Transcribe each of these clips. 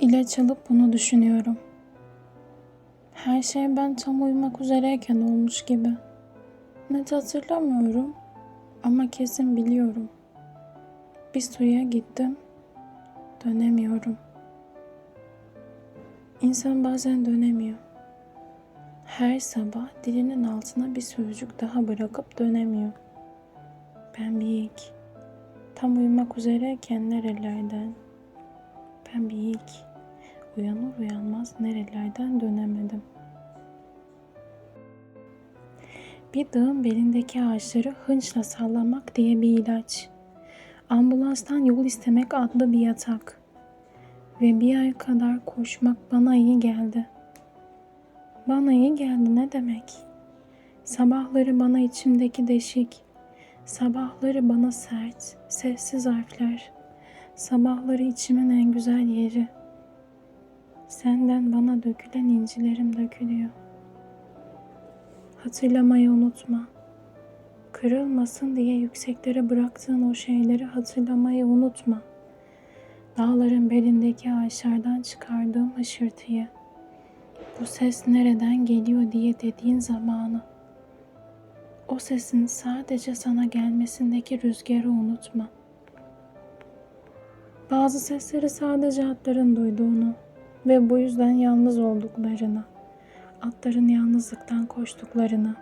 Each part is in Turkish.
İlaç alıp bunu düşünüyorum. Her şey ben tam uyumak üzereyken olmuş gibi. Net hatırlamıyorum ama kesin biliyorum. Bir suya gittim, dönemiyorum. İnsan bazen dönemiyor. Her sabah dilinin altına bir sözcük daha bırakıp dönemiyor. Ben bir ilk. Tam uyumak üzereyken nerelerden? Ben bir ilk. Uyanır uyanmaz nerelerden dönemedim. Bir dağın belindeki ağaçları hınçla sallamak diye bir ilaç. Ambulanstan yol istemek adlı bir yatak. Ve bir ay kadar koşmak bana iyi geldi. Bana iyi geldi ne demek? Sabahları bana içimdeki deşik, sabahları bana sert, sessiz harfler, sabahları içimin en güzel yeri. Senden bana dökülen incilerim dökülüyor. Hatırlamayı unutma. Kırılmasın diye yükseklere bıraktığın o şeyleri hatırlamayı unutma. Dağların belindeki ağaçlardan çıkardığım hışırtıyı. Bu ses nereden geliyor diye dediğin zamanı. O sesin sadece sana gelmesindeki rüzgarı unutma. Bazı sesleri sadece atların duyduğunu ve bu yüzden yalnız olduklarını, atların yalnızlıktan koştuklarını,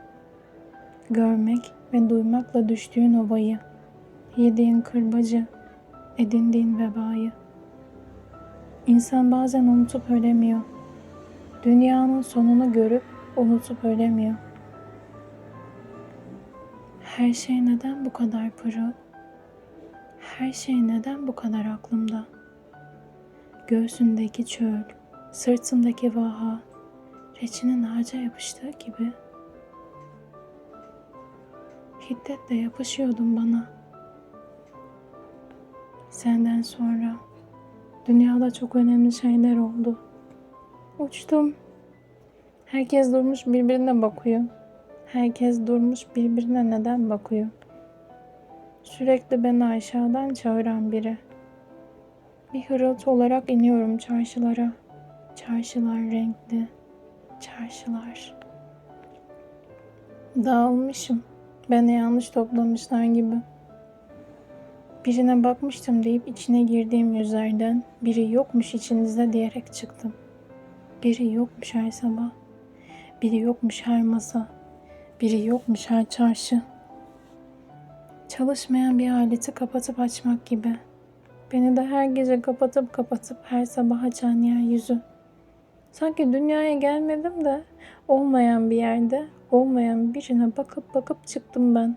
görmek ve duymakla düştüğün ovayı, yediğin kırbacı, edindiğin vebayı. İnsan bazen unutup ölemiyor. Dünyanın sonunu görüp unutup ölemiyor. Her şey neden bu kadar pırıl? Her şey neden bu kadar aklımda? Göğsündeki çöl, sırtımdaki vaha, reçinin ağaca yapıştığı gibi. Hiddetle yapışıyordun bana. Senden sonra dünyada çok önemli şeyler oldu. Uçtum. Herkes durmuş birbirine bakıyor. Herkes durmuş birbirine neden bakıyor? Sürekli beni aşağıdan çağıran biri. Bir hırıltı olarak iniyorum çarşılara. Çarşılar renkli. Çarşılar. Dağılmışım. Beni yanlış toplamışlar gibi. Birine bakmıştım deyip içine girdiğim yüzlerden biri yokmuş içinizde diyerek çıktım. Biri yokmuş her sabah. Biri yokmuş her masa. Biri yokmuş her çarşı. Çalışmayan bir aleti kapatıp açmak gibi. Beni de her gece kapatıp kapatıp her sabah açan yeryüzü. Sanki dünyaya gelmedim de olmayan bir yerde olmayan birine bakıp bakıp çıktım ben.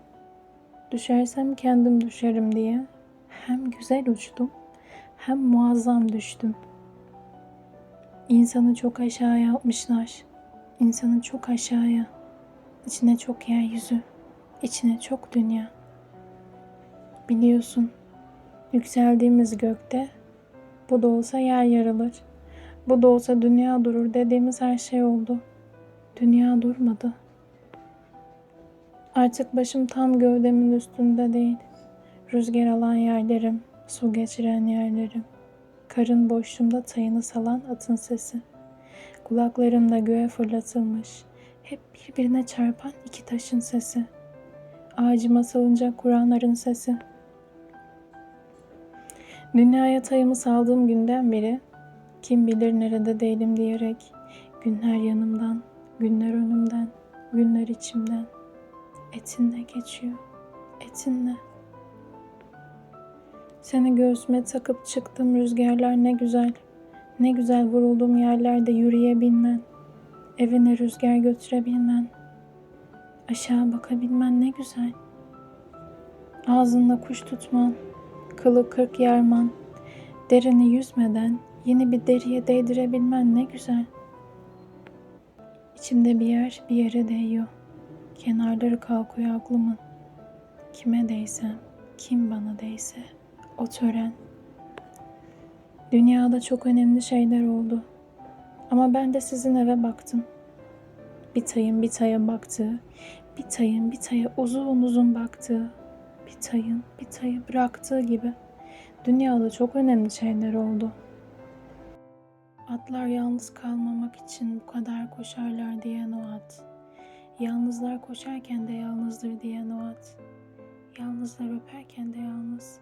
Düşersem kendim düşerim diye. Hem güzel uçtum hem muazzam düştüm. İnsanı çok aşağıya yapmışlar. İnsanı çok aşağıya. İçine çok yeryüzü. içine çok dünya. Biliyorsun, yükseldiğimiz gökte bu da olsa yer yarılır. Bu da olsa dünya durur dediğimiz her şey oldu. Dünya durmadı. Artık başım tam gövdemin üstünde değil. Rüzgar alan yerlerim, su geçiren yerlerim. Karın boşluğumda tayını salan atın sesi. Kulaklarımda göğe fırlatılmış, hep birbirine çarpan iki taşın sesi. Ağacıma salınacak Kur'anların sesi. Dünyaya tayımı saldığım günden beri kim bilir nerede değilim diyerek günler yanımdan, günler önümden, günler içimden etinle geçiyor, etinle. Seni göğsüme takıp çıktım rüzgarlar ne güzel. Ne güzel vurulduğum yerlerde yürüyebilmen. Evine rüzgar götürebilmen. Aşağı bakabilmen ne güzel. Ağzında kuş tutman. Kılı kırk yarman. Derini yüzmeden yeni bir deriye değdirebilmen ne güzel. İçimde bir yer bir yere değiyor. Kenarları kalkıyor aklımın. Kime değsem, kim bana değse o tören. Dünyada çok önemli şeyler oldu. Ama ben de sizin eve baktım. Bir tayın bir taya baktığı, bir tayın bir taya uzun uzun baktığı, bir tayın bir tayı bıraktığı gibi dünyada çok önemli şeyler oldu. Atlar yalnız kalmamak için bu kadar koşarlar diyen o at. Yalnızlar koşarken de yalnızdır diyen o at. Yalnızlar öperken de yalnız.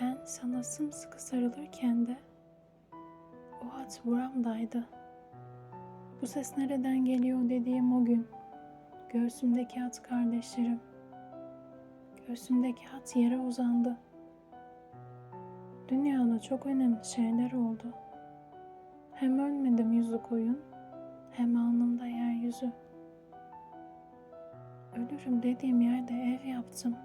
Ben sana sımsıkı sarılırken de o at buramdaydı. Bu ses nereden geliyor dediğim o gün. Göğsümdeki at kardeşlerim. Göğsümdeki at yere uzandı. Dünyada çok önemli şeyler oldu. Hem ölmedim yüzü koyun, hem alnımda yeryüzü. Ölürüm dediğim yerde ev yaptım.